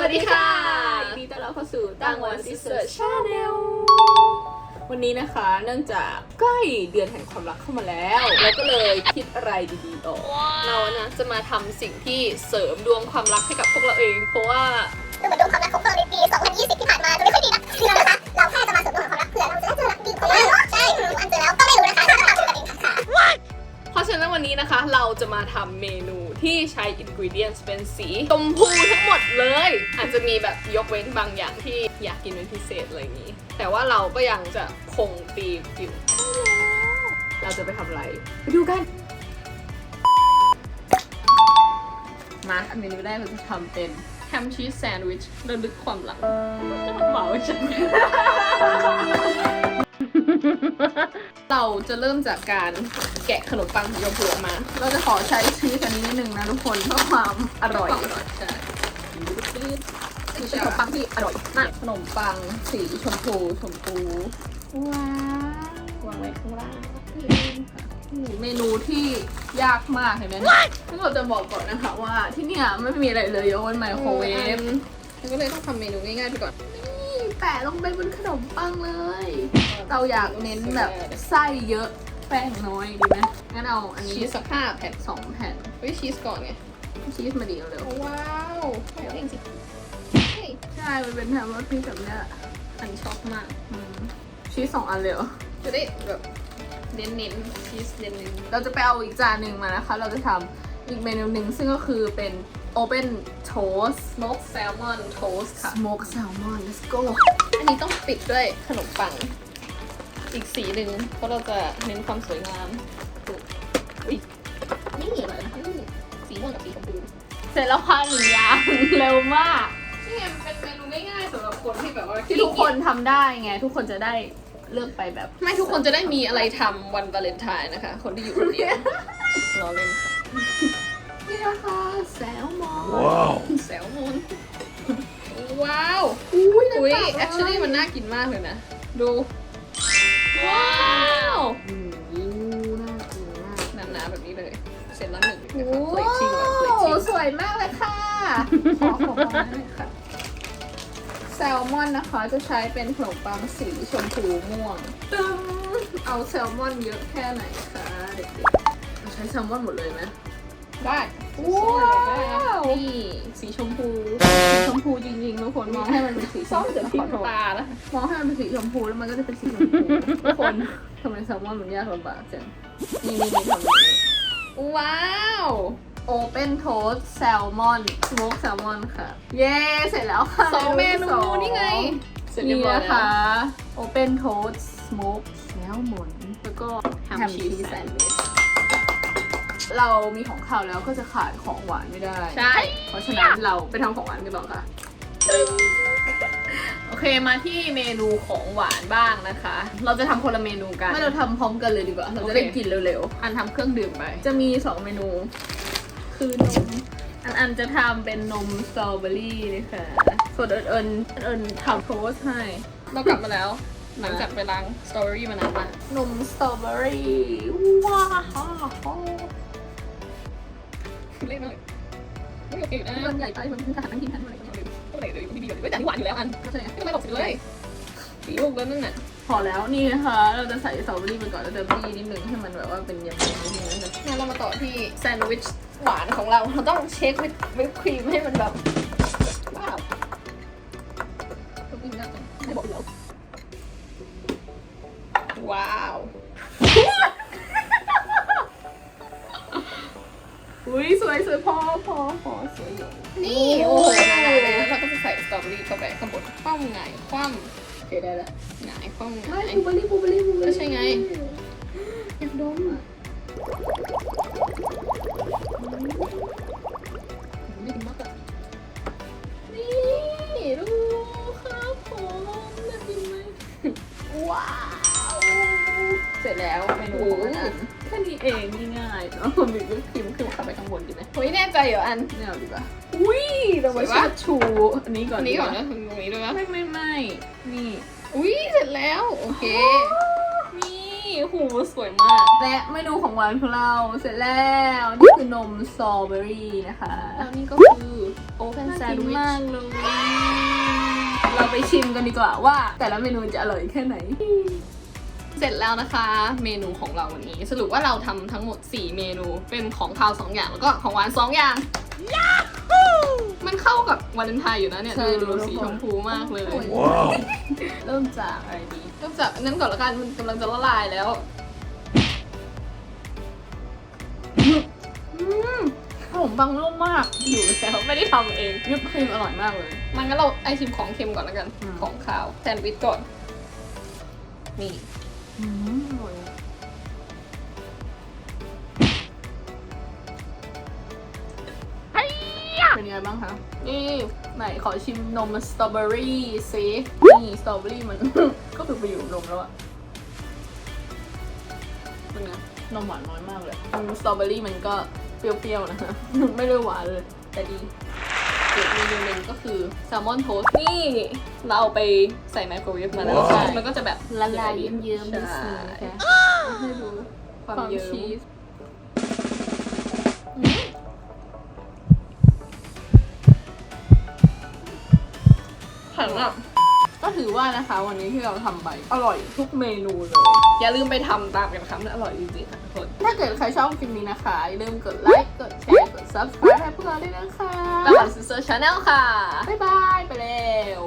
สวัสดีค่ะยินดีต้อนรับเข้าสู่ตั้งวันซิสเตอร์ชาแนลวันนี้นะคะ เนื่องจากใกล้เดือนแห่งความรักเข้ามาแล้วเราก็เลยคิดอะไรดีๆออกเรานะจะมาทำสิ่งที่เสริมดวงความรักให้กับพวกเราเอง เพราะว่าดูเหมือนดวงความรักของพวกเราในปี 2020 ที่ผ่านมาจะไม่ค่อยดีนะคือเรานะคะ เราแค่จะมาเสริมดวงของความรักเผื่อเราจะได้เจอรักดีของเราใช่อืมอันเจอแล้วก็ไม่รู้นะคะถ้าเราทำกันเองค่ะเพราะฉะนั้นวันนี้นะคะเราจะมาทำเมนู ที่ใช้อินก e เดียนเป็นสีชมพูทั้งหมดเลย อาจจะมีแบบยกเว้นบางอย่างที่อยากกินเป็นพิเศษอะไรอย่างนี้ แต่ว่าเราก็ยังจะคงตีมอยู่ เราจะไปทำอะไร ไปดูกัน มาเมนูแรกเราจะทำเป็นแฮมชีสแซนด์วิชระลึกความหลังเหมาฉัน เราจะเริ่มจากการแกะขนมปังสีชมพูออกมา เราจะขอใช้ชีสอันนี้นิดนึงนะทุกคนเพื่อความอร่อยความอร่อยใช่เป็นขนมปังที่อร่อยมากขนมปังสีชมพูชมพูว้าววางไว้ข้างล่างเมนูที่ยากมากเห็นไหมเนี่ยซึ่งเราจะบอกก่อนนะคะว่าที่เนี่ยไม่มีอะไรเลยยกเว้นไมโครเวฟแล้วก็เลยต้องทำเมนูง่ายๆไปก่อนนี่ แปะลงไปบนขนมปังเลย เราอยากเน้นแบบไส้เยอะแป้งน้อยดีไหมงั้นเอาอันนี้ชีสสักห้าแผ่นสองแผ่นเฮ้ยชีสก่อนไงชีสมาดีเร็วว้าวเดี๋ยวเองสิๆใช่ มันเป็นแฮมเบอร์ที่แบบเนี้ยอันช็อกมากอืมชีสสองอันเลยเหรอจะได้แบบเน้นๆชีสเน้นเราจะไปเอาอีกจานหนึ่งมานะคะ เราจะทำอีกเมนูหนึ่งซึ่งก็คือเป็น open toast ๆ smoked salmon toast ค่ะ smoke salmon let's go อันนี้ต้องปิดด้วยขนมปัง อีกสีหนึ่งเพราะเราจะเน้นความสวยงามถูกอุ๊ยนี่อะไรนะคะนี่สีม่วงกับสีชมพูเสร็จแล้วค่ะหนึ่งอย่างเร็วมาก นี่ไงมันเป็นเมนูง่ายๆสำหรับคนที่แบบว่าที่ทุกคนทำได้ไง ทุกคนจะได้เลือกไปแบบ ไม่ทุกคนจะได้มีอะไรทำวันวาเลนไทน์นะคะ คนที่อยู่คนเดียวรอเล่นค่ะ นี่นะคะแซลมอนแซลมอนว้าวอุ้ยอุ้ยน้ำตาล actually มันน่ากินมากเลยนะ ดู ว้าวอืมน่ากินมากหนาๆแบบนี้เลย เสร็จแล้วหนึ่งโอ้นะคะ plating ก่อน plating สวยมากเลยค่ะ ขอขอประมาณนี้ค่ะแซลมอนนะคะจะใช้เป็นขนมปังสีชมพูม่วงตึ้งเอาแซลมอนเยอะแค่ไหนคะเด็กๆเราใช้แซลมอนหมดเลยไหม ได้ว้าวนี่สีชมพูสีชมพูจริงๆทุกคนมองให้มันเป็นสีชส้มมพูเดือดขที่อโทษตาแล้วมองให้มันเป็นสีชมพูแล้วมันก็จะเป็นสีชมพูทุกคนทำไมแซลมอนมันยากลำบากจังนี่นี่นี่ทำแบบนี้ว้าว Open Toast Salmon Smoke Salmon ค่ะ เย้เสร็จแล้วค่ะสองเมนูสองนี่ไงเสร็จเรียนี่บร้อยนะแล้วคะ Open Toast Smoke Salmon แล้วก็ Ham Ham cheese cheese sandwich sandwich เรามีของข้าวแล้วก็จะขาดของหวานไม่ได้ ใช่ เพราะฉะนั้นเราไปทำของหวานกันต่อค่ะ โอเคมาที่เมนูของหวานบ้างนะคะ เราจะทำคนละเมนูกัน ไม่เราทำพร้อมกันเลยดีกว่า เราจะได้โอเคกินเร็วอันทำเครื่องดื่มไป ๆ จะมีสองเมนู คือนม อันอันจะทำเป็นนมสตรอเบอรี่นะคะส่วนเอิญเอิญเอิญทำโทสต์ให้ เรากลับมาแล้ว หลังจากไปล้างสตรอเบอรี่มานานมากนมสตรอเบอรี่ว้าว เล่นมากเลยไม่โอเคอยู่นะมันใหญ่ไปมันเป็นการนั่งกินทันเลยก็เลยเดี๋ยวพี่ดีอยู่เลยแต่ที่หวานอยู่แล้วอันก็ใช่ไงไม่ต้องไปบอกสิเลยสีลูกแล้วนั่นน่ะพอแล้วนี่นะคะ เราจะใส่สตรอเบอรี่ไปก่อนแล้วจะบี้นิดนึงให้มันแบบว่าเป็นยำๆนิดนึงแล้วจะงั้นเรามาต่อที่แซนด์วิชหวานของเราเราต้องเช็ควิปวิปครีมให้มันแบบว้าวต้องกินยากจังไม่บอกแล้วว้าว วยสวยพอพอพอสวยอยู่นี่โอ้โหหนาๆเลยแล้วเราก็จะใส่สตรอเบอรี่เข้าไปข้างบนคว่ำไงายคว่โอเคได้แล้วำหงายคว่ำหไม่งายบูเบอรี่บูเบอรี่บูเบอรี่ก็ใช่ไงอยากดมอะไม่กินมากอะนี่ดูครับผมน่ากินไหมว้าวเสร็จแล้วเมนูของอันนั้นแค่นี้เองง่ายๆแล้วมันมีวิปครีมขึ้นขับไป ข้างบนดีไหมเฮ้ยแน่ใจเหรออันไม่เอาดีกว่าอุ้ยเราไปสวยชาปะชูอันนี้ก่อนอันนี้ก่อนดีนะตรงนี้ด้วยว่านะไม่ไม่ไม่นี่อุ้ยเสร็จแล้วโอเคนี่หูสวยมาก และเมนูของหวานของเราเสร็จแล้วนี่คือนมสตรอเบอรี่นะคะแล้วนี่ก็คือโอเพนน่าแซนกินด์วิชมากเลยเราไปชิมกันดีกว่าว่า แต่ละเมนูจะอร่อยแค่ไหน เสร็จแล้วนะคะเมนูของเราวันนี้ สรุปว่าเราทำทั้งหมด 4 เมนูเป็นของคาว 2 อย่าง แล้วก็ของหวาน 2 อย่าง มันเข้ากับวาเลนไทน์อยู่นะเนี่ยใช่ ดูดูสีชมพูมากเลยโอ้ยเริ่มจากอะไรดีเริ่มจากอันนั้นก่อนละกันมันกำลังจะละลายแล้วขนมปังนุ่มมากอยู่แล้วไม่ได้ทำเองวิปครีมอร่อยมากเลย มันงั้นเราไอชิมของเค็มก่อนละกัน อืม ของขาวแซนด์วิชก่อน นี่ อืมอร่อยอะเป็นไงบ้างคะ นี่ ไหนขอชิมนมสตรอเบอรี่ซินี่สตรอเบอรี่มัน ก็คือไปอยู่นมแล้วอะเป็นไงนมหวานน้อยมากเลยอืมสตรอเบอรี่มันก็เปรี้ยวๆนะคะ ไม่ได้หวานเลย แต่ดี อีกเมนูหนึ่งก็คือแซลมอนโทสนี่เราเอาไปใส่ไมโครเวฟมาแล้วใช่มันก็จะแบบละลายเยิ้มๆใช่นิดนึงนะคะให้ดูความความเยิ้ชีมสแข็งอะ ก็ถือว่านะคะ วันนี้ที่เราทำไปอร่อยทุกเมนูเลย อย่าลืมไปทำตามกันนะคะมันอร่อยจริงๆค่ะทุกคนถ้าเกิดใครชอบคลิปนี้นะคะอย่าลืมกดไลค์กดแชร์กด subscribe ให้พวกเราด้วยนะคะตลาดซิสเตอร์ชาแนลค่ะ บ๊ายบาย ไปแล้ว